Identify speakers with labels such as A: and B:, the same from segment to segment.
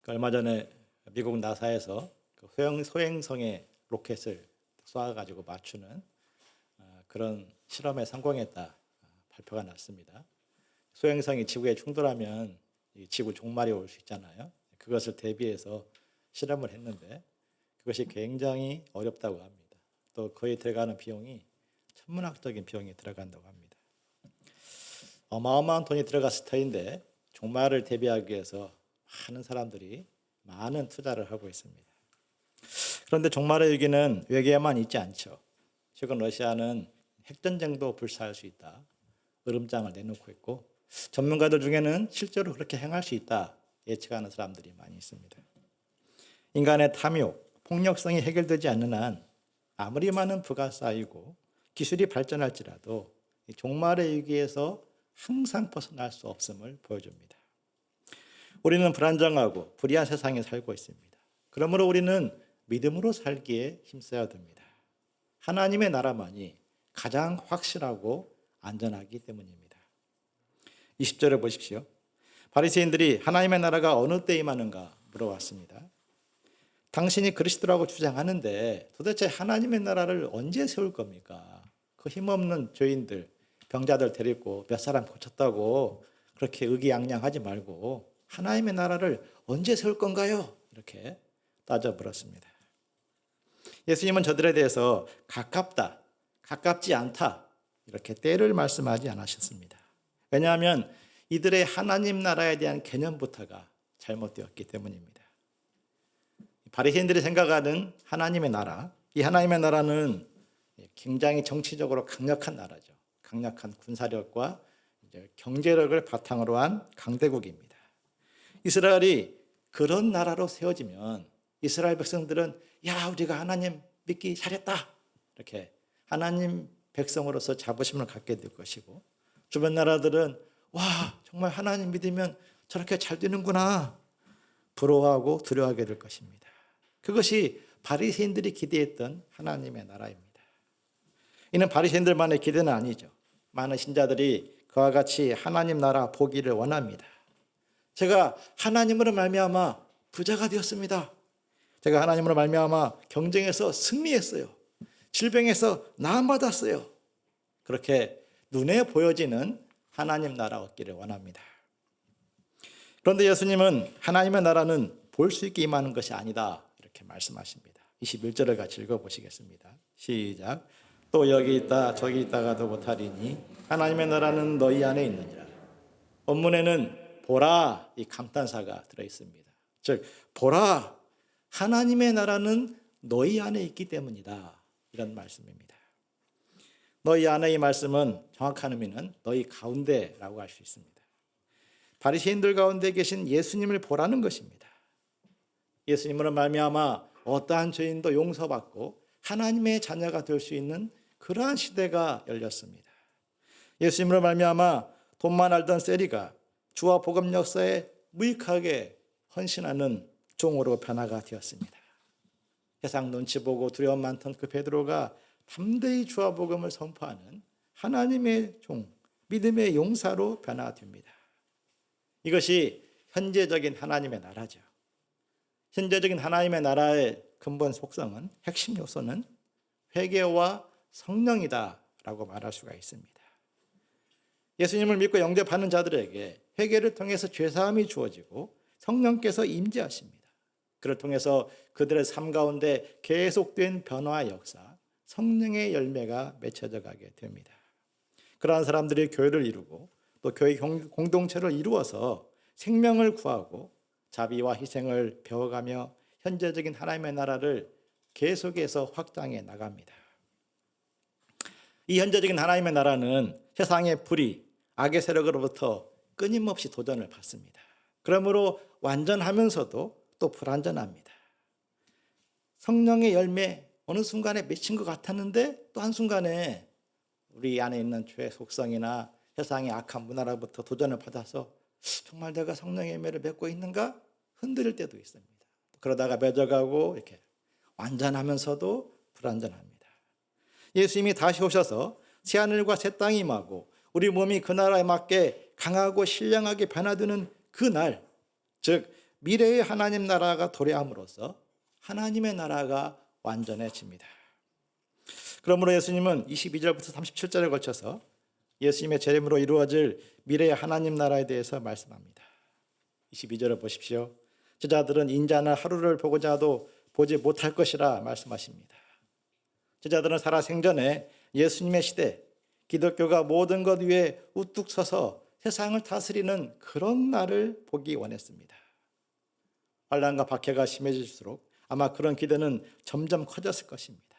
A: 그 얼마 전에 미국 나사에서 그 소행, 소행성의 로켓을 쏴가지고 맞추는 어, 그런 실험에 성공했다 어, 발표가 났습니다. 소행성이 지구에 충돌하면 이 지구 종말이 올 수 있잖아요. 그것을 대비해서 실험을 했는데 그것이 굉장히 어렵다고 합니다. 또 거기에 들어가는 비용이 천문학적인 비용이 들어간다고 합니다. 어마어마한 돈이 들어갔을 터인데 종말을 대비하기 위해서 많은 사람들이 많은 투자를 하고 있습니다. 그런데 종말의 위기는 외계에만 있지 않죠. 최근 러시아는 핵전쟁도 불사할 수 있다. 으름장을 내놓고 있고 전문가들 중에는 실제로 그렇게 행할 수 있다 예측하는 사람들이 많이 있습니다. 인간의 탐욕, 폭력성이 해결되지 않는 한 아무리 많은 부가 쌓이고 기술이 발전할지라도 이 종말의 위기에서 항상 벗어날 수 없음을 보여줍니다. 우리는 불안정하고 불의한 세상에 살고 있습니다. 그러므로 우리는 믿음으로 살기에 힘써야 됩니다. 하나님의 나라만이 가장 확실하고 안전하기 때문입니다. 20절을 보십시오. 바리새인들이 하나님의 나라가 어느 때 임하는가 물어왔습니다. 당신이 그리스도라고 주장하는데 도대체 하나님의 나라를 언제 세울 겁니까? 그 힘없는 죄인들, 병자들 데리고 몇 사람 고쳤다고 그렇게 의기양양하지 말고 하나님의 나라를 언제 세울 건가요? 이렇게 따져 물었습니다. 예수님은 저들에 대해서 가깝다, 가깝지 않다 이렇게 때를 말씀하지 않으셨습니다. 왜냐하면 이들의 하나님 나라에 대한 개념부터가 잘못되었기 때문입니다. 바리새인들이 생각하는 하나님의 나라, 이 하나님의 나라는 굉장히 정치적으로 강력한 나라죠. 강력한 군사력과 경제력을 바탕으로 한 강대국입니다. 이스라엘이 그런 나라로 세워지면 이스라엘 백성들은 야 우리가 하나님 믿기 잘했다 이렇게 하나님 백성으로서 자부심을 갖게 될 것이고 주변 나라들은 와 정말 하나님 믿으면 저렇게 잘 되는구나 부러워하고 두려워하게 될 것입니다. 그것이 바리새인들이 기대했던 하나님의 나라입니다. 이는 바리새인들만의 기대는 아니죠. 많은 신자들이 그와 같이 하나님 나라 보기를 원합니다. 제가 하나님으로 말미암아 부자가 되었습니다. 제가 하나님으로 말미암아 경쟁에서 승리했어요. 질병에서 나음 받았어요. 그렇게 눈에 보여지는 하나님 나라 얻기를 원합니다. 그런데 예수님은 하나님의 나라는 볼 수 있게 임하는 것이 아니다. 이렇게 말씀하십니다. 21절을 같이 읽어보시겠습니다. 시작. 또 여기 있다 저기 있다가도 못하리니 하나님의 나라는 너희 안에 있느니라. 본문에는 보라 이 감탄사가 들어 있습니다. 즉 보라 하나님의 나라는 너희 안에 있기 때문이다. 이런 말씀입니다. 너희 안에 이 말씀은 정확한 의미는 너희 가운데라고 할 수 있습니다. 바리새인들 가운데 계신 예수님을 보라는 것입니다. 예수님으로 말미암아 어떠한 죄인도 용서받고 하나님의 자녀가 될 수 있는 그러한 시대가 열렸습니다. 예수님으로 말미암아 돈만 알던 세리가 주와 복음 역사에 무익하게 헌신하는 종으로 변화가 되었습니다. 세상 눈치 보고 두려움 많던 그 베드로가 담대히 주와 복음을 선포하는 하나님의 종, 믿음의 용사로 변화됩니다. 이것이 현재적인 하나님의 나라죠. 현재적인 하나님의 나라의 근본 속성은 핵심 요소는 회개와 성령이다라고 말할 수가 있습니다. 예수님을 믿고 영접하는 자들에게 회개를 통해서 죄 사함이 주어지고 성령께서 임재하십니다. 그를 통해서 그들의 삶 가운데 계속된 변화 역사, 성령의 열매가 맺혀져 가게 됩니다. 그러한 사람들이 교회를 이루고 또 교회 공동체를 이루어서 생명을 구하고 자비와 희생을 배워가며 현재적인 하나님의 나라를 계속해서 확장해 나갑니다. 이 현재적인 하나님의 나라는 세상의 불이 악의 세력으로부터 끊임없이 도전을 받습니다. 그러므로 완전하면서도 또 불완전합니다. 성령의 열매 어느 순간에 맺힌 것 같았는데 또 한순간에 우리 안에 있는 죄의 속성이나 세상의 악한 문화로부터 도전을 받아서 정말 내가 성령의 열매를 맺고 있는가 흔들릴 때도 있습니다. 그러다가 맺어가고 이렇게 완전하면서도 불완전합니다. 예수님이 다시 오셔서 새 하늘과 새 땅이 임하고 우리 몸이 그 나라에 맞게 강하고 신령하게 변화되는 그 날, 즉 미래의 하나님 나라가 도래함으로써 하나님의 나라가 완전해집니다. 그러므로 예수님은 22절부터 37절에 걸쳐서 예수님의 재림으로 이루어질 미래의 하나님 나라에 대해서 말씀합니다. 22절을 보십시오. 제자들은 인자나 하루를 보고자 도 보지 못할 것이라 말씀하십니다. 제자들은 살아 생전에 예수님의 시대 기독교가 모든 것 위에 우뚝 서서 세상을 다스리는 그런 날을 보기 원했습니다. 환란과 박해가 심해질수록 아마 그런 기대는 점점 커졌을 것입니다.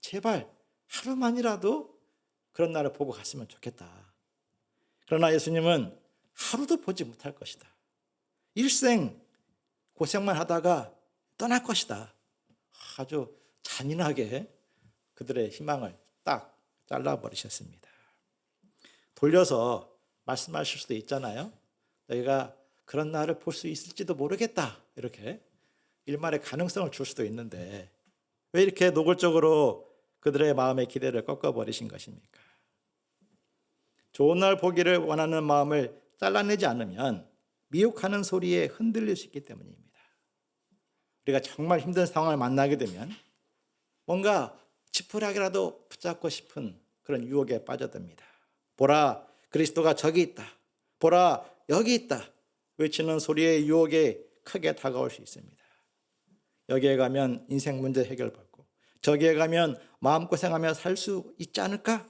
A: 제발 하루만이라도 그런 날을 보고 갔으면 좋겠다. 그러나 예수님은 하루도 보지 못할 것이다. 일생 고생만 하다가 떠날 것이다. 아주 잔인하게 그들의 희망을 딱 잘라버리셨습니다. 돌려서 말씀하실 수도 있잖아요. 너희가 그런 날을 볼 수 있을지도 모르겠다. 이렇게 일말의 가능성을 줄 수도 있는데 왜 이렇게 노골적으로 그들의 마음의 기대를 꺾어버리신 것입니까? 좋은 날 보기를 원하는 마음을 잘라내지 않으면 미혹하는 소리에 흔들릴 수 있기 때문입니다. 우리가 정말 힘든 상황을 만나게 되면 뭔가 지푸라기라도 붙잡고 싶은 그런 유혹에 빠져듭니다. 보라, 그리스도가 저기 있다. 보라, 여기 있다. 외치는 소리의 유혹에 크게 다가올 수 있습니다. 여기에 가면 인생 문제 해결받고 저기에 가면 마음고생하며 살 수 있지 않을까?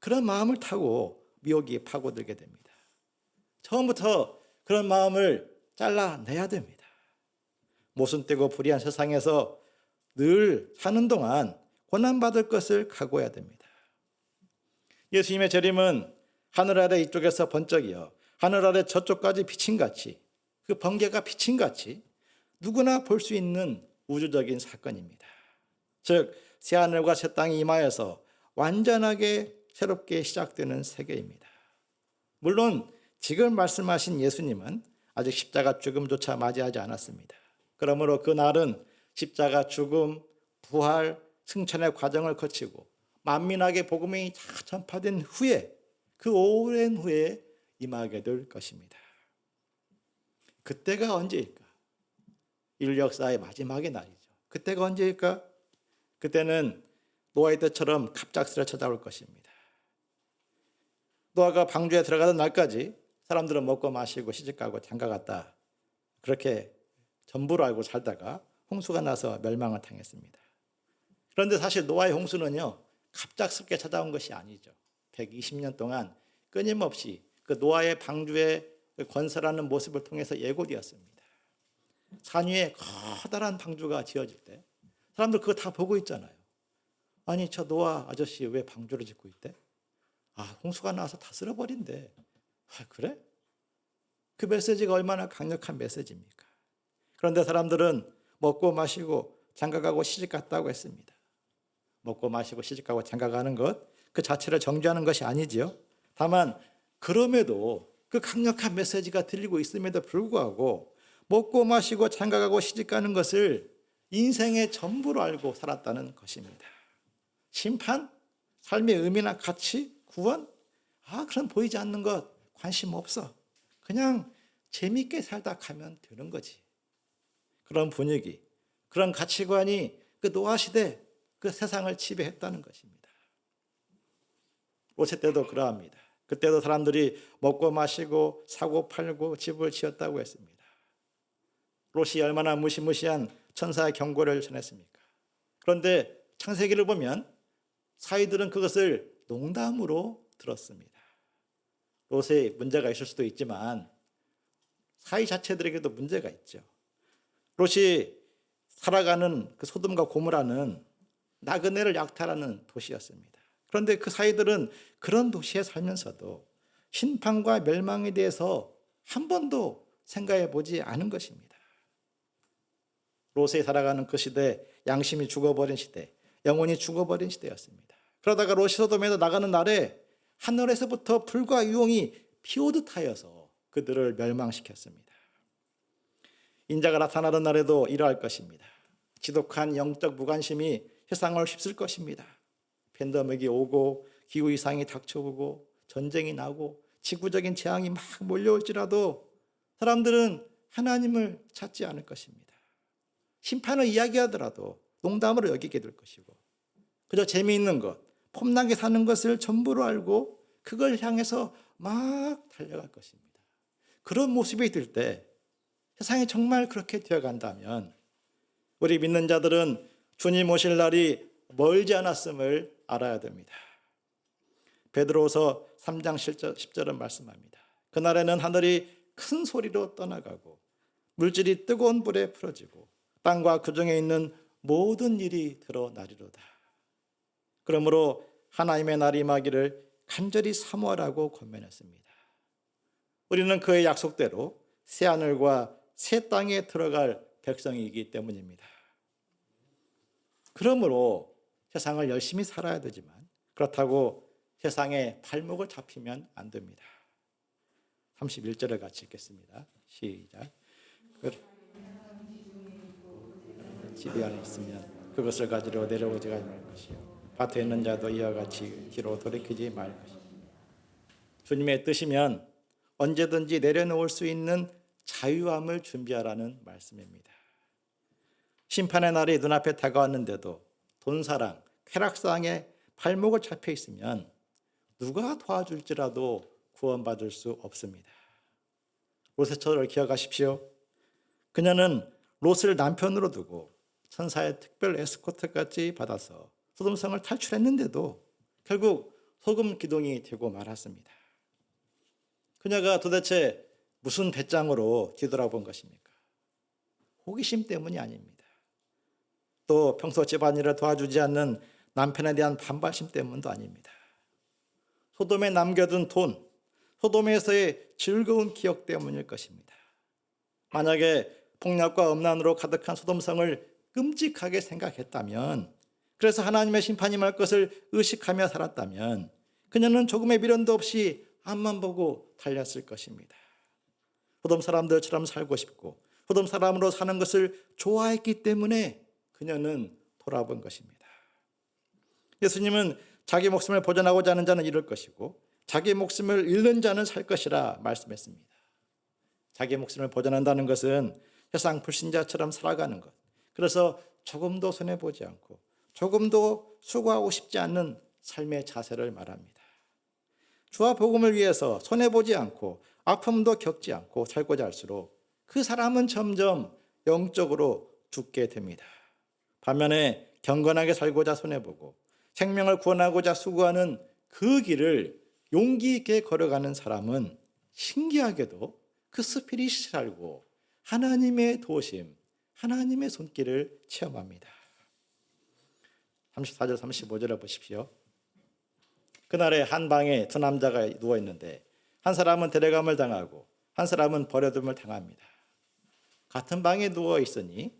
A: 그런 마음을 타고 미혹이 파고들게 됩니다. 처음부터 그런 마음을 잘라내야 됩니다. 모순되고 불의한 세상에서 늘 사는 동안 고난받을 것을 각오해야 됩니다. 예수님의 재림은 하늘 아래 이쪽에서 번쩍이어 하늘 아래 저쪽까지 비친같이 그 번개가 비친같이 누구나 볼 수 있는 우주적인 사건입니다. 즉 새하늘과 새 땅이 임하여서 완전하게 새롭게 시작되는 세계입니다. 물론 지금 말씀하신 예수님은 아직 십자가 죽음조차 맞이하지 않았습니다. 그러므로 그 날은 십자가 죽음, 부활, 승천의 과정을 거치고 만민에게 복음이 다 전파된 후에 그 오랜 후에 임하게 될 것입니다. 그때가 언제일까? 인류 역사의 마지막의 날이죠. 그때가 언제일까? 그때는 노아의 때처럼 갑작스레 찾아올 것입니다. 노아가 방주에 들어가던 날까지 사람들은 먹고 마시고 시집가고 장가 갔다. 그렇게 전부로 알고 살다가 홍수가 나서 멸망을 당했습니다. 그런데 사실 노아의 홍수는요, 갑작스럽게 찾아온 것이 아니죠. 120년 동안 끊임없이 그 노아의 방주에 건설하는 모습을 통해서 예고되었습니다. 산 위에 커다란 방주가 지어질 때 사람들 그거 다 보고 있잖아요. 아니 저 노아 아저씨 왜 방주를 짓고 있대? 아 홍수가 나와서 다 쓸어버린대. 아 그래? 그 메시지가 얼마나 강력한 메시지입니까? 그런데 사람들은 먹고 마시고 장가가고 시집 갔다고 했습니다. 먹고 마시고 시집가고 장가가는 것 그 자체를 정죄하는 것이 아니지요. 다만 그럼에도 그 강력한 메시지가 들리고 있음에도 불구하고 먹고 마시고 장가가고 시집가는 것을 인생의 전부로 알고 살았다는 것입니다. 심판, 삶의 의미나 가치, 구원, 아 그런 보이지 않는 것 관심 없어. 그냥 재밌게 살다 가면 되는 거지. 그런 분위기, 그런 가치관이 그 노아 시대 그 세상을 지배했다는 것입니다. 로세 때도 그러합니다. 그때도 사람들이 먹고 마시고 사고 팔고 집을 지었다고 했습니다. 롯이 얼마나 무시무시한 천사의 경고를 전했습니까? 그런데 창세기를 보면 사이들은 그것을 농담으로 들었습니다. 롯에 문제가 있을 수도 있지만 사이 자체들에게도 문제가 있죠. 롯이 살아가는 그 소돔과 고모라는 나그네를 약탈하는 도시였습니다. 그런데 그 사이들은 그런 도시에 살면서도 심판과 멸망에 대해서 한 번도 생각해 보지 않은 것입니다. 롯에 살아가는 그 시대, 양심이 죽어버린 시대, 영혼이 죽어버린 시대였습니다. 그러다가 롯이 소돔에서 나가는 날에 하늘에서부터 불과 유홍이 피오듯 하여서 그들을 멸망시켰습니다. 인자가 나타나는 날에도 이러할 것입니다. 지독한 영적 무관심이 세상을 휩쓸 것입니다. 팬데믹이 오고 기후 이상이 닥쳐오고 전쟁이 나고 지구적인 재앙이 막 몰려올지라도 사람들은 하나님을 찾지 않을 것입니다. 심판을 이야기하더라도 농담으로 여기게 될 것이고 그저 재미있는 것, 폼나게 사는 것을 전부로 알고 그걸 향해서 막 달려갈 것입니다. 그런 모습이 들때 세상이 정말 그렇게 되어간다면 우리 믿는 자들은 주님 오실 날이 멀지 않았음을 알아야 됩니다. 베드로서 3장 10절은 말씀합니다. 그날에는 하늘이 큰 소리로 떠나가고 물질이 뜨거운 불에 풀어지고 땅과 그 중에 있는 모든 일이 드러나리로다. 그러므로 하나님의 날이 임하기를 간절히 사모하라고 권면했습니다. 우리는 그의 약속대로 새 하늘과 새 땅에 들어갈 백성이기 때문입니다. 그러므로 세상을 열심히 살아야 되지만 그렇다고 세상에 발목을 잡히면 안 됩니다. 31절을 같이 읽겠습니다. 시작. 그 집이 안에 있으면 그것을 가지러 내려오지 말 것이요. 밭에 있는 자도 이와 같이 뒤로 돌이키지 말 것이요. 주님의 뜻이면 언제든지 내려놓을 수 있는 자유함을 준비하라는 말씀입니다. 심판의 날이 눈앞에 다가왔는데도 돈사랑, 쾌락상에 발목을 잡혀 있으면 누가 도와줄지라도 구원받을 수 없습니다. 롯의 처를 기억하십시오. 그녀는 롯을 남편으로 두고 천사의 특별 에스코트까지 받아서 소돔성을 탈출했는데도 결국 소금 기둥이 되고 말았습니다. 그녀가 도대체 무슨 배짱으로 뒤돌아본 것입니까? 호기심 때문이 아닙니다. 또 평소 집안일을 도와주지 않는 남편에 대한 반발심 때문도 아닙니다. 소돔에 남겨둔 돈, 소돔에서의 즐거운 기억 때문일 것입니다. 만약에 폭력과 음란으로 가득한 소돔성을 끔찍하게 생각했다면, 그래서 하나님의 심판이 말 것을 의식하며 살았다면, 그녀는 조금의 미련도 없이 앞만 보고 달렸을 것입니다. 소돔 사람들처럼 살고 싶고, 소돔 사람으로 사는 것을 좋아했기 때문에 그녀는 돌아본 것입니다. 예수님은 자기 목숨을 보존하고자 하는 자는 잃을 것이고 자기 목숨을 잃는 자는 살 것이라 말씀했습니다. 자기 목숨을 보존한다는 것은 세상 불신자처럼 살아가는 것. 그래서 조금도 손해 보지 않고 조금도 수고하고 싶지 않는 삶의 자세를 말합니다. 주와 복음을 위해서 손해 보지 않고 아픔도 겪지 않고 살고자 할수록 그 사람은 점점 영적으로 죽게 됩니다. 반면에 경건하게 살고자 손해 보고 생명을 구원하고자 수고하는 그 길을 용기 있게 걸어가는 사람은 신기하게도 그 스피릿이 살고 하나님의 도심, 하나님의 손길을 체험합니다. 34절, 35절을 보십시오. 그날에 한 방에 두 남자가 누워 있는데 한 사람은 데려감을 당하고 한 사람은 버려둠을 당합니다. 같은 방에 누워 있으니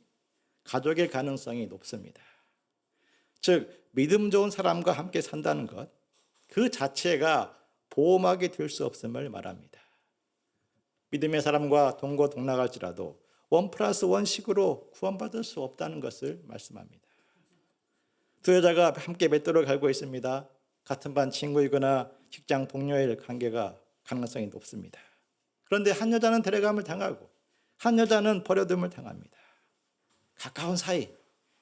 A: 가족일 가능성이 높습니다. 즉 믿음 좋은 사람과 함께 산다는 것, 그 자체가 보호막이 될수 없음을 말합니다. 믿음의 사람과 동고동락할지라도 원 플러스 원식으로 구원받을 수 없다는 것을 말씀합니다. 두 여자가 함께 맷돌을 갈고 있습니다. 같은 반 친구이거나 직장 동료일 관계가 가능성이 높습니다. 그런데 한 여자는 데려감을 당하고 한 여자는 버려둠을 당합니다. 가까운 사이,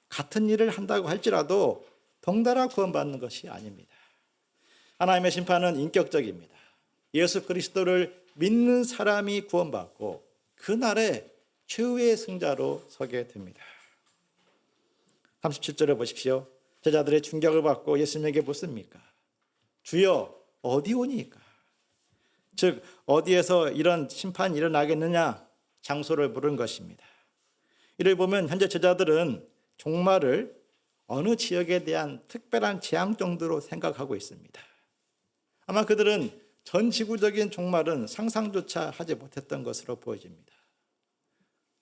A: 같은 일을 한다고 할지라도 덩달아 구원받는 것이 아닙니다. 하나님의 심판은 인격적입니다. 예수 그리스도를 믿는 사람이 구원받고 그날에 최후의 승자로 서게 됩니다. 37절에 보십시오. 제자들의 충격을 받고 예수님에게 묻습니까? 주여 어디 오니까? 즉 어디에서 이런 심판이 일어나겠느냐 장소를 물은 것입니다. 이를 보면 현재 제자들은 종말을 어느 지역에 대한 특별한 재앙 정도로 생각하고 있습니다. 아마 그들은 전 지구적인 종말은 상상조차 하지 못했던 것으로 보여집니다.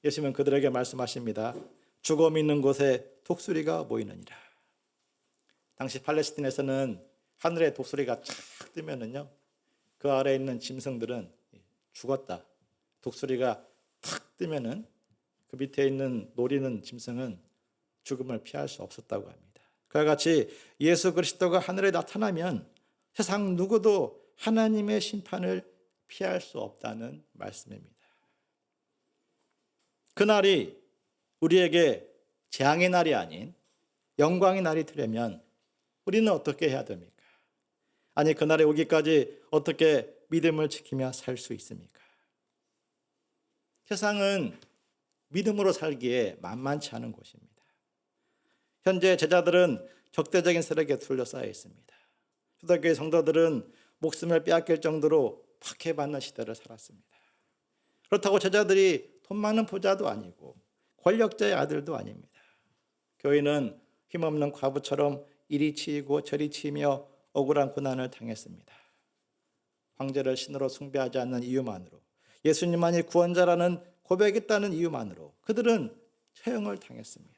A: 예수님은 그들에게 말씀하십니다. 죽음 있는 곳에 독수리가 모이느니라. 당시 팔레스틴에서는 하늘에 독수리가 착 뜨면은요, 그 아래에 있는 짐승들은 죽었다. 독수리가 탁 뜨면은 그 밑에 있는 노리는 짐승은 죽음을 피할 수 없었다고 합니다. 그와 같이 예수 그리스도가 하늘에 나타나면 세상 누구도 하나님의 심판을 피할 수 없다는 말씀입니다. 그날이 우리에게 재앙의 날이 아닌 영광의 날이 되려면 우리는 어떻게 해야 됩니까? 아니 그날에 오기까지 어떻게 믿음을 지키며 살 수 있습니까? 세상은 믿음으로 살기에 만만치 않은 곳입니다. 현재 제자들은 적대적인 세력에 둘러싸여 있습니다. 초대교회 성도들은 목숨을 빼앗길 정도로 박해받는 시대를 살았습니다. 그렇다고 제자들이 돈 많은 부자도 아니고 권력자의 아들도 아닙니다. 교회는 힘없는 과부처럼 이리 치이고 저리 치이며 억울한 고난을 당했습니다. 황제를 신으로 숭배하지 않는 이유만으로 예수님만이 구원자라는 고백했다는 이유만으로 그들은 처형을 당했습니다.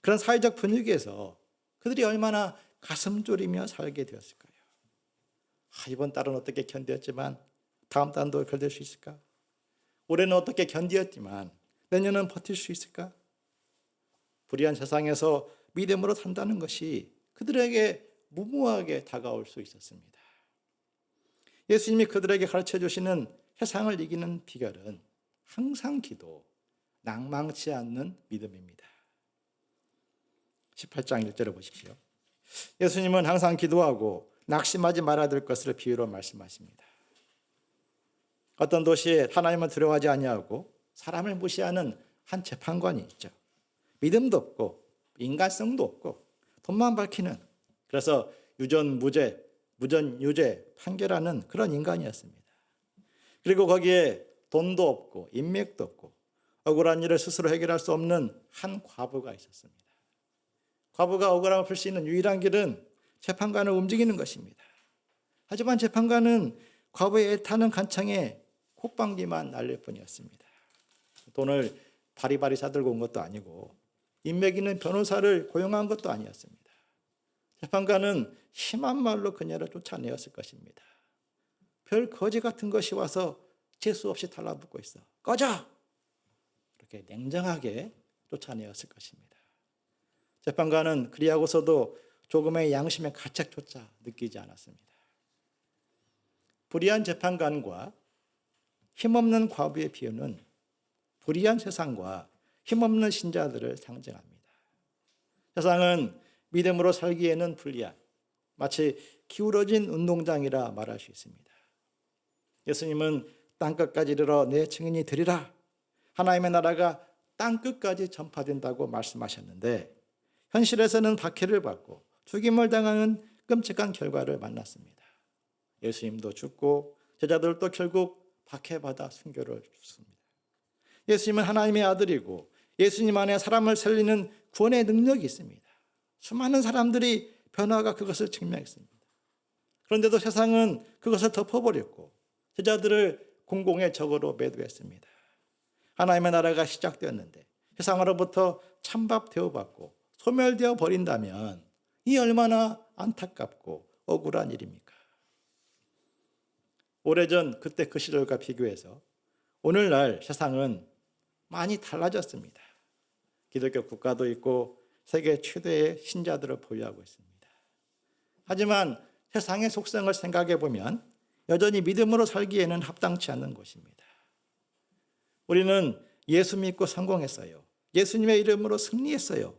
A: 그런 사회적 분위기에서 그들이 얼마나 가슴 졸이며 살게 되었을까요? 아, 이번 달은 어떻게 견뎠지만 다음 달도 견딜 수 있을까? 올해는 어떻게 견디었지만 내년은 버틸 수 있을까? 불의한 세상에서 믿음으로 산다는 것이 그들에게 무모하게 다가올 수 있었습니다. 예수님이 그들에게 가르쳐 주시는 세상을 이기는 비결은 항상 기도, 낭망치 않는 믿음입니다. 18장 1절을 보십시오. 예수님은 항상 기도하고 낙심하지 말아야 될 것을 비유로 말씀하십니다. 어떤 도시에 하나님을 두려워하지 아니하고 사람을 무시하는 한 재판관이 있죠. 믿음도 없고 인간성도 없고 돈만 밝히는 그래서 유전 무죄, 무전 유죄 판결하는 그런 인간이었습니다. 그리고 거기에 돈도 없고 인맥도 없고 억울한 일을 스스로 해결할 수 없는 한 과부가 있었습니다. 과부가 억울함을 풀 수 있는 유일한 길은 재판관을 움직이는 것입니다. 하지만 재판관은 과부의 애타는 간청에 콧방귀만 날릴 뿐이었습니다. 돈을 바리바리 사들고 온 것도 아니고 인맥 있는 변호사를 고용한 것도 아니었습니다. 재판관은 심한 말로 그녀를 쫓아내었을 것입니다. 별 거지 같은 것이 와서 재수 없이 달라붙고 있어. 꺼져! 이렇게 냉정하게 쫓아내었을 것입니다. 재판관은 그리하고서도 조금의 양심의 가책조차 느끼지 않았습니다. 불의한 재판관과 힘없는 과부의 비유는 불의한 세상과 힘없는 신자들을 상징합니다. 세상은 믿음으로 살기에는 불리한 마치 기울어진 운동장이라 말할 수 있습니다. 예수님은 땅끝까지 이르러 내 증인이 되리라. 하나님의 나라가 땅끝까지 전파된다고 말씀하셨는데 현실에서는 박해를 받고 죽임을 당하는 끔찍한 결과를 만났습니다. 예수님도 죽고 제자들도 결국 박해받아 순교를 줍습니다. 예수님은 하나님의 아들이고 예수님 안에 사람을 살리는 구원의 능력이 있습니다. 수많은 사람들이 변화가 그것을 증명했습니다. 그런데도 세상은 그것을 덮어버렸고 제자들을 공공의 적으로 매도했습니다. 하나님의 나라가 시작되었는데 세상으로부터 찬밥 대우받고 소멸되어 버린다면 이 얼마나 안타깝고 억울한 일입니까? 오래전 그때 그 시절과 비교해서 오늘날 세상은 많이 달라졌습니다. 기독교 국가도 있고 세계 최대의 신자들을 보유하고 있습니다. 하지만 세상의 속성을 생각해 보면 여전히 믿음으로 살기에는 합당치 않는 것입니다. 우리는 예수 믿고 성공했어요. 예수님의 이름으로 승리했어요.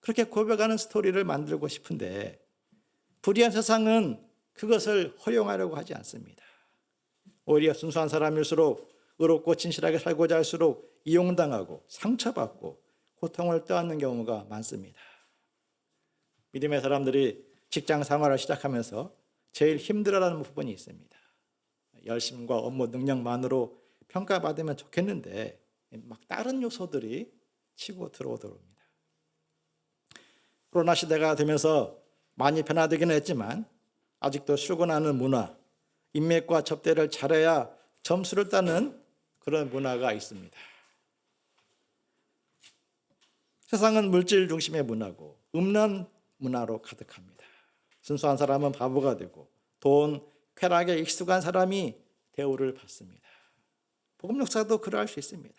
A: 그렇게 고백하는 스토리를 만들고 싶은데 불의한 세상은 그것을 허용하려고 하지 않습니다. 오히려 순수한 사람일수록 의롭고 진실하게 살고자 할수록 이용당하고 상처받고 고통을 떠안는 경우가 많습니다. 믿음의 사람들이 직장 생활을 시작하면서 제일 힘들어하는 부분이 있습니다. 열심과 업무 능력만으로 평가받으면 좋겠는데 막 다른 요소들이 치고 들어오더랍니다. 코로나 시대가 되면서 많이 변화되기는 했지만 아직도 출근하는 문화, 인맥과 접대를 잘해야 점수를 따는 그런 문화가 있습니다. 세상은 물질 중심의 문화고 음란 문화로 가득합니다. 순수한 사람은 바보가 되고 돈, 쾌락에 익숙한 사람이 대우를 받습니다. 복음 역사도 그러할 수 있습니다.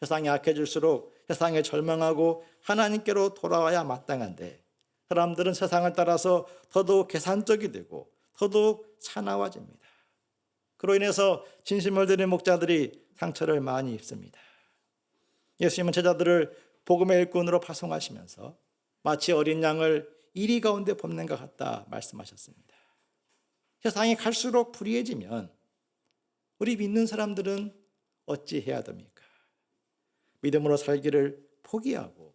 A: 세상이 악해질수록 세상에 절망하고 하나님께로 돌아와야 마땅한데 사람들은 세상을 따라서 더더욱 계산적이 되고 더더욱 사나워집니다. 그로 인해서 진심을 들인 목자들이 상처를 많이 입습니다. 예수님은 제자들을 복음의 일꾼으로 파송하시면서 마치 어린 양을 이리 가운데 뽑는 것 같다 말씀하셨습니다. 세상이 갈수록 불의해지면 우리 믿는 사람들은 어찌 해야 됩니까? 믿음으로 살기를 포기하고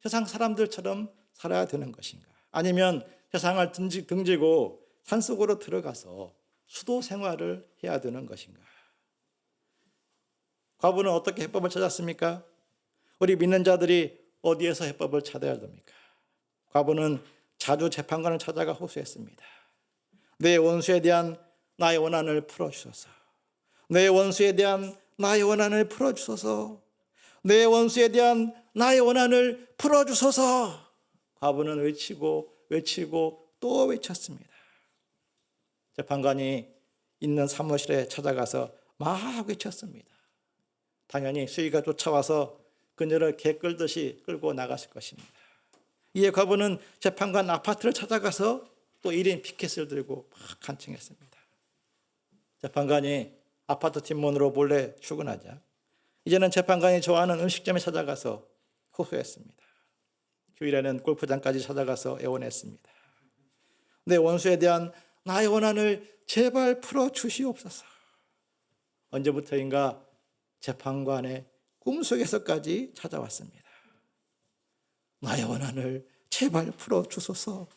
A: 세상 사람들처럼 살아야 되는 것인가? 아니면 세상을 등지, 등지고 산속으로 들어가서 수도 생활을 해야 되는 것인가? 과부는 어떻게 해법을 찾았습니까? 우리 믿는 자들이 어디에서 해법을 찾아야 됩니까? 과부는 자주 재판관을 찾아가 호소했습니다. 내 원수에 대한 나의 원한을 풀어주소서. 내 원수에 대한 나의 원한을 풀어주소서. 내 원수에 대한 나의 원한을 풀어주소서. 과부는 외치고 외치고 또 외쳤습니다. 재판관이 있는 사무실에 찾아가서 막 외쳤습니다. 당연히 수위가 쫓아와서 그녀를 개 끌듯이 끌고 나갔을 것입니다. 이에 과부는 재판관 아파트를 찾아가서 또 1인 피켓을 들고 막 간청했습니다. 재판관이 아파트 팀문으로 몰래 출근하자 이제는 재판관이 좋아하는 음식점에 찾아가서 호소했습니다. 휴일에는 골프장까지 찾아가서 애원했습니다. 내 원수에 대한 나의 원한을 제발 풀어 주시옵소서. 언제부터인가 재판관의 꿈속에서까지 찾아왔습니다. 나의 원한을 제발 풀어 주소서.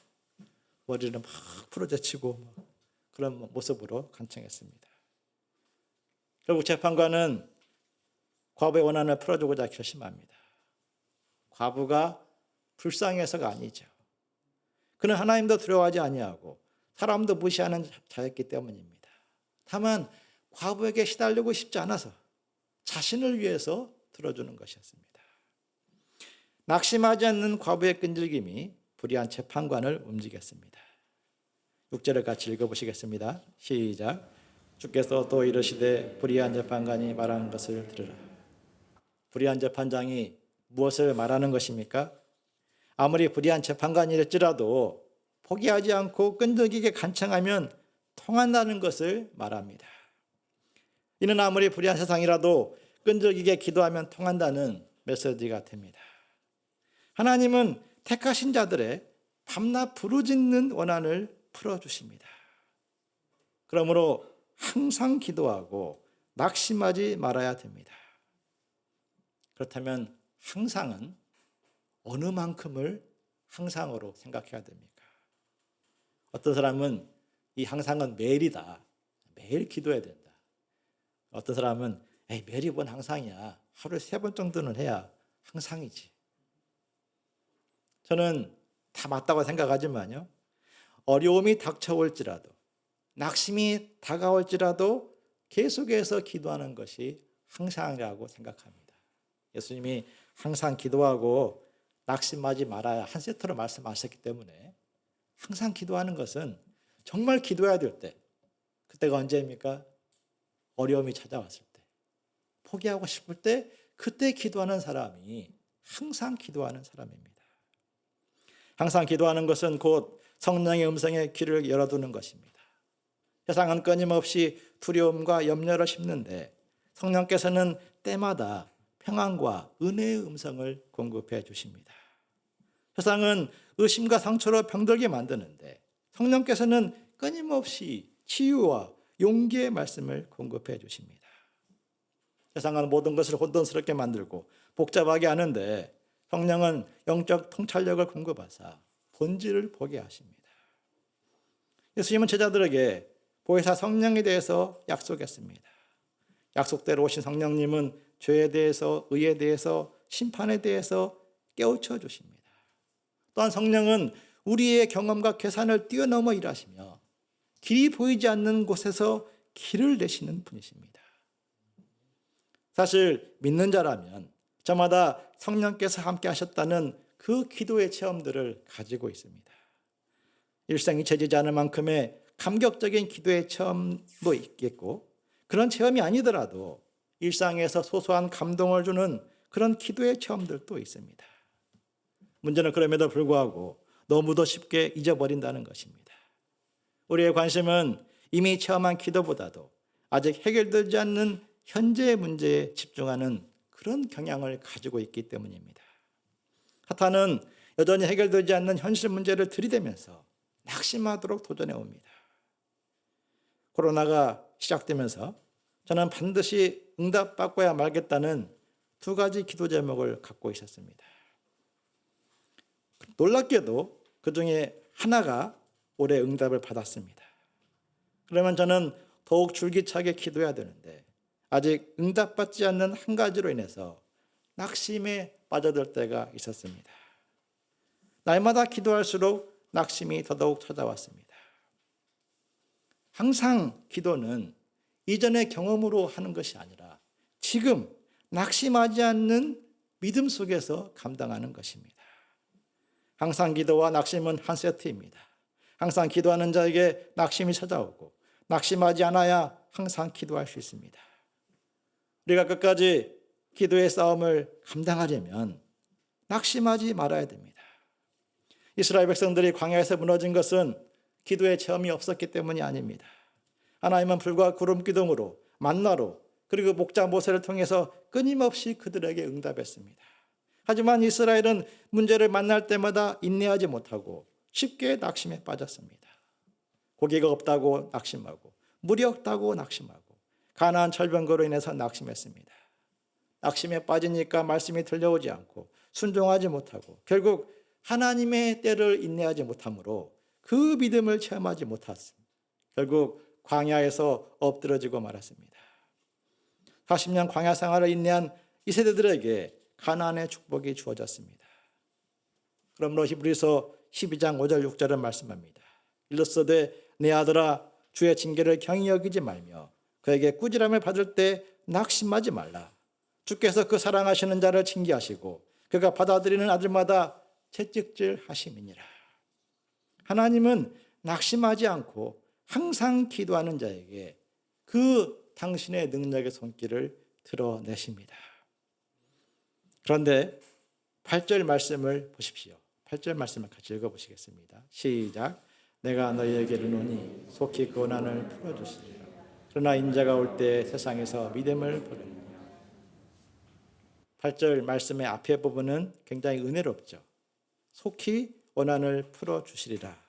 A: 머리를 막 풀어제치고 그런 모습으로 간청했습니다. 결국 재판관은 과부의 원한을 풀어주고자 결심합니다. 과부가 불쌍해서가 아니죠. 그는 하나님도 두려워하지 아니하고 사람도 무시하는 자였기 때문입니다. 다만 과부에게 시달리고 싶지 않아서 자신을 위해서 들어주는 것이었습니다. 낙심하지 않는 과부의 끈질김이 불의한 재판관을 움직였습니다. 6절을 같이 읽어보시겠습니다. 시작. 주께서 또 이르시되 불의한 재판관이 말하는 것을 들으라. 불의한 재판장이 무엇을 말하는 것입니까? 아무리 불의한 재판관이랄지라도 포기하지 않고 끈질기게 간청하면 통한다는 것을 말합니다. 이는 아무리 불의한 세상이라도 끈질기게 기도하면 통한다는 메시지가 됩니다. 하나님은 택하신 자들의 밤낮 부르짖는 원한을 풀어주십니다. 그러므로 항상 기도하고 낙심하지 말아야 됩니다. 그렇다면 항상은 어느 만큼을 항상으로 생각해야 됩니까? 어떤 사람은 이 항상은 매일이다. 매일 기도해야 된다. 어떤 사람은 에이, 매일이 뭔 항상이야. 하루에 세 번 정도는 해야 항상이지. 저는 다 맞다고 생각하지만요. 어려움이 닥쳐올지라도 낙심이 다가올지라도 계속해서 기도하는 것이 항상이라고 생각합니다. 예수님이 항상 기도하고 낙심하지 말아야 한 세트로 말씀하셨기 때문에 항상 기도하는 것은 정말 기도해야 될 때, 그때가 언제입니까? 어려움이 찾아왔을 때, 포기하고 싶을 때, 그때 기도하는 사람이 항상 기도하는 사람입니다. 항상 기도하는 것은 곧 성령의 음성에 귀를 열어두는 것입니다. 세상은 끊임없이 두려움과 염려를 심는데 성령께서는 때마다 평안과 은혜의 음성을 공급해 주십니다. 세상은 의심과 상처로 병들게 만드는데 성령께서는 끊임없이 치유와 용기의 말씀을 공급해 주십니다. 세상은 모든 것을 혼돈스럽게 만들고 복잡하게 하는데 성령은 영적 통찰력을 공급하사 본질을 보게 하십니다. 예수님은 제자들에게 보혜사 성령에 대해서 약속했습니다. 약속대로 오신 성령님은 죄에 대해서, 의에 대해서, 심판에 대해서 깨우쳐 주십니다. 또한 성령은 우리의 경험과 계산을 뛰어넘어 일하시며 길이 보이지 않는 곳에서 길을 내시는 분이십니다. 사실 믿는 자라면 저마다 성령께서 함께 하셨다는 그 기도의 체험들을 가지고 있습니다. 일생이 채지지 않을 만큼의 감격적인 기도의 체험도 있겠고 그런 체험이 아니더라도 일상에서 소소한 감동을 주는 그런 기도의 체험들도 있습니다. 문제는 그럼에도 불구하고 너무도 쉽게 잊어버린다는 것입니다. 우리의 관심은 이미 체험한 기도보다도 아직 해결되지 않는 현재의 문제에 집중하는 그런 경향을 가지고 있기 때문입니다. 사탄은 여전히 해결되지 않는 현실 문제를 들이대면서 낙심하도록 도전해 옵니다. 코로나가 시작되면서 저는 반드시 응답받고야 말겠다는 두 가지 기도 제목을 갖고 있었습니다. 놀랍게도 그 중에 하나가 올해 응답을 받았습니다. 그러면 저는 더욱 줄기차게 기도해야 되는데 아직 응답받지 않는 한 가지로 인해서 낙심에 빠져들 때가 있었습니다. 날마다 기도할수록 낙심이 더더욱 찾아왔습니다. 항상 기도는 이전의 경험으로 하는 것이 아니라 지금 낙심하지 않는 믿음 속에서 감당하는 것입니다. 항상 기도와 낙심은 한 세트입니다. 항상 기도하는 자에게 낙심이 찾아오고 낙심하지 않아야 항상 기도할 수 있습니다. 우리가 끝까지 기도의 싸움을 감당하려면 낙심하지 말아야 됩니다. 이스라엘 백성들이 광야에서 무너진 것은 기도의 체험이 없었기 때문이 아닙니다. 하나님은 불과 구름 기둥으로 만나로 그리고 목자 모세를 통해서 끊임없이 그들에게 응답했습니다. 하지만 이스라엘은 문제를 만날 때마다 인내하지 못하고 쉽게 낙심에 빠졌습니다. 고기가 없다고 낙심하고 물이 없다고 낙심하고 가나안 철병거로 인해서 낙심했습니다. 낙심에 빠지니까 말씀이 들려오지 않고 순종하지 못하고 결국 하나님의 때를 인내하지 못하므로 그 믿음을 체험하지 못했습니다. 결국 광야에서 엎드러지고 말았습니다. 40년 광야 생활을 인내한 이 세대들에게 가나안의 축복이 주어졌습니다. 그러므로 히브리서 12장 5절 6절은 말씀합니다. 일러서되 내 아들아 주의 징계를 경히 여기지 말며 그에게 꾸지람을 받을 때 낙심하지 말라. 주께서 그 사랑하시는 자를 징계하시고 그가 받아들이는 아들마다 채찍질 하심이니라. 하나님은 낙심하지 않고 항상 기도하는 자에게 그 당신의 능력의 손길을 드러내십니다. 그런데 8절 말씀을 보십시오. 8절 말씀을 같이 읽어보시겠습니다. 시작. 내가 너희에게 이르노니 속히 그 고난을 풀어주시리라. 그러나 인자가 올 때 세상에서 믿음을 버리느냐. 8절 말씀의 앞에 부분은 굉장히 은혜롭죠. 속히 원한을 풀어 주시리라.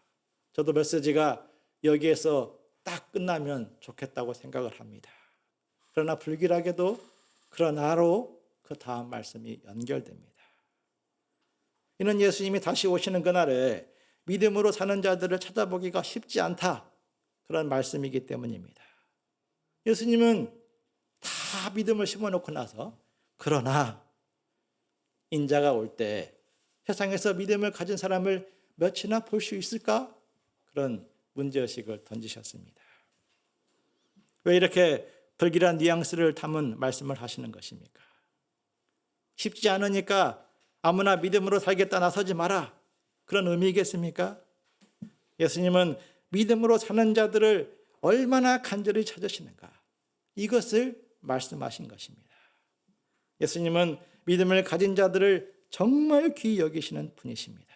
A: 저도 메시지가 여기에서 딱 끝나면 좋겠다고 생각을 합니다. 그러나 불길하게도 그러나로 그 다음 말씀이 연결됩니다. 이는 예수님이 다시 오시는 그날에 믿음으로 사는 자들을 찾아보기가 쉽지 않다. 그런 말씀이기 때문입니다. 예수님은 다 믿음을 심어놓고 나서 그러나 인자가 올 때 세상에서 믿음을 가진 사람을 몇이나 볼 수 있을까? 그런 문제의식을 던지셨습니다. 왜 이렇게 불길한 뉘앙스를 담은 말씀을 하시는 것입니까? 쉽지 않으니까 아무나 믿음으로 살겠다 나서지 마라. 그런 의미겠습니까? 예수님은 믿음으로 사는 자들을 얼마나 간절히 찾으시는가. 이것을 말씀하신 것입니다. 예수님은 믿음을 가진 자들을 정말 귀히 여기시는 분이십니다.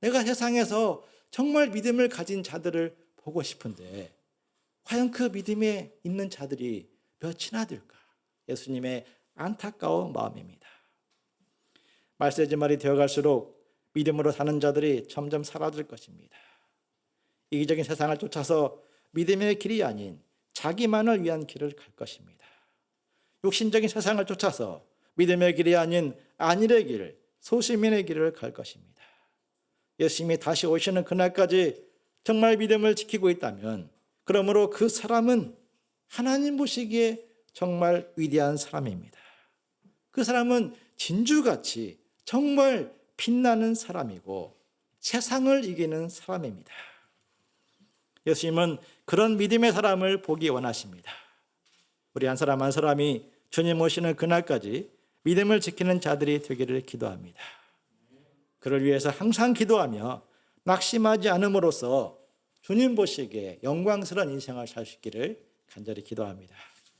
A: 내가 세상에서 정말 믿음을 가진 자들을 보고 싶은데 과연 그 믿음에 있는 자들이 몇이나 될까? 예수님의 안타까운 마음입니다. 말세지 말이 되어갈수록 믿음으로 사는 자들이 점점 사라질 것입니다. 이기적인 세상을 쫓아서 믿음의 길이 아닌 자기만을 위한 길을 갈 것입니다. 육신적인 세상을 쫓아서 믿음의 길이 아닌 안일의 길, 소시민의 길을 갈 것입니다. 예수님이 다시 오시는 그날까지 정말 믿음을 지키고 있다면 그러므로 그 사람은 하나님 보시기에 정말 위대한 사람입니다. 그 사람은 진주같이 정말 빛나는 사람이고 세상을 이기는 사람입니다. 예수님은 그런 믿음의 사람을 보기 원하십니다. 우리 한 사람 한 사람이 주님 오시는 그날까지 믿음을 지키는 자들이 되기를 기도합니다. 그를 위해서 항상 기도하며 낙심하지 않음으로써 주님 보시기에 영광스러운 인생을 살 수 있기를 간절히 기도합니다.